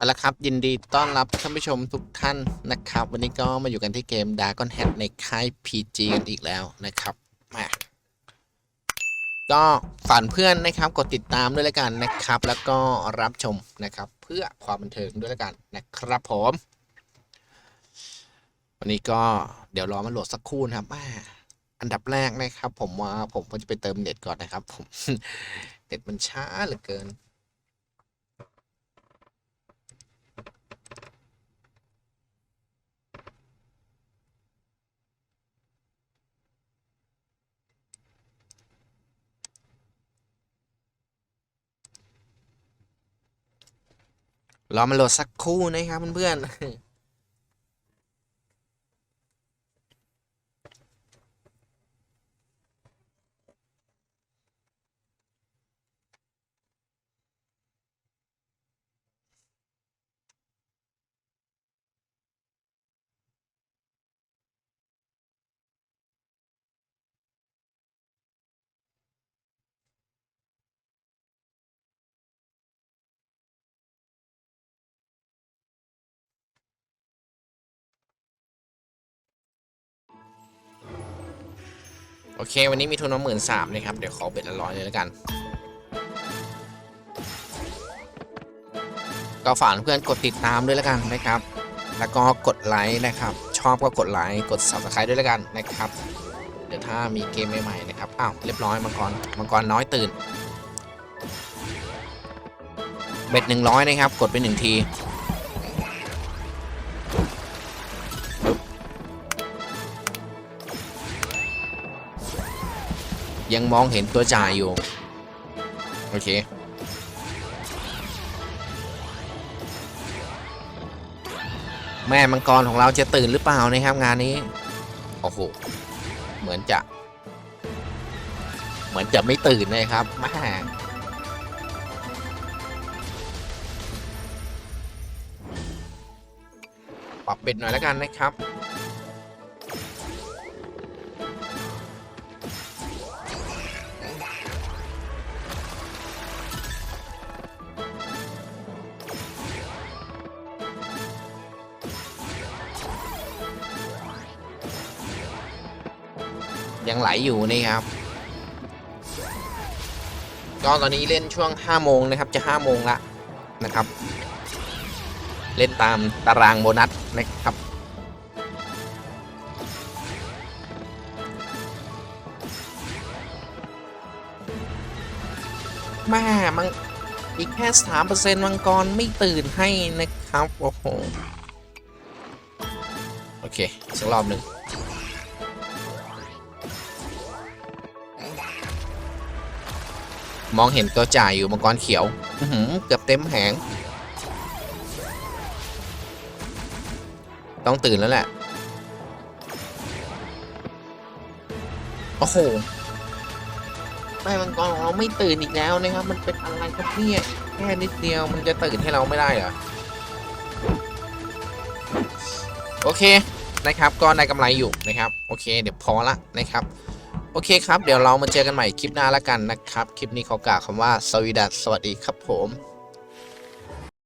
เอาละครับ ยินดีต้อนรับท่านผู้ชมทุกท่านนะครับ วันนี้ก็มาอยู่กันที่เกม Dragon Head ในค่าย PG กันอีกแล้วนะครับมาก็ฝันเพื่อนนะครับกดติดตามด้วยแล้วกันนะครับ แล้วก็รับชมนะครับ เพื่อความบันเทิงด้วยแล้วกันนะครับผม วันนี้ก็เดี๋ยวรอมันโหลดสักครู่นะครับอ่าอันดับแรกนะครับ ผมว่าผมก็จะไปเติมเน็ตก่อนนะครับ ผมเน็ตมันช้าเหลือเกิน รอมันโหลดสักครู่นะครับเพื่อนๆ โอเค วันนี้มีทุนมาหมื่นสามนะครับ เดี๋ยวขอเบ็ดละร้อยเลยแล้วกัน ก็ฝากเพื่อนกดติดตามด้วยแล้วกันนะครับ แล้วก็กดไลค์นะครับ ชอบก็กดไลค์ กด subscribe ด้วยแล้วกันนะครับ เดี๋ยวถ้ามีเกมใหม่ๆนะครับ อ้าวเรียบร้อยมังกร มังกรน้อยตื่น เบ็ดหนึ่งร้อยนะครับ กดไปหนึ่งที ยังมองเห็นตัวจ่ายอยู่ โอเค แม่มังกรของเราจะตื่นหรือเปล่านะครับงานนี้ โอ้โห เหมือนจะ เหมือนจะไม่ตื่นเลยครับแม่ปรับเบ็ดหน่อยแล้วกันนะครับ ยังไหลอยู่นี่ครับก็ตอนนี้เล่นช่วง5โมงนะครับจะ5โมงละนะครับ เล่นตามตารางโบนัสนะครับแม่มังอีกแค่3%มังกรไม่ตื่นให้นะครับ โอ้โห โอเค สักรอบหนึ่ง มองเห็นตัวจ่ายอยู่มังกรเขียวเกือบเต็มแผงต้องตื่นแล้วแหละ โอ้โหแม่มังกรของเราไม่ตื่นอีกแล้วนะครับ มันเป็นอะไรครับเนี่ยแค่นิดเดียวมันจะตื่นให้เราไม่ได้เหรอ โอเคนะครับก็ได้กำไรอยู่นะครับ โอเค เดี๋ยวพอละนะครับ โอเคครับ เดี๋ยวเรามาเจอกันใหม่คลิปหน้าแล้วกันนะครับ คลิปนี้ขอกล่าวคำว่าสวีดัสสวัสดีครับผม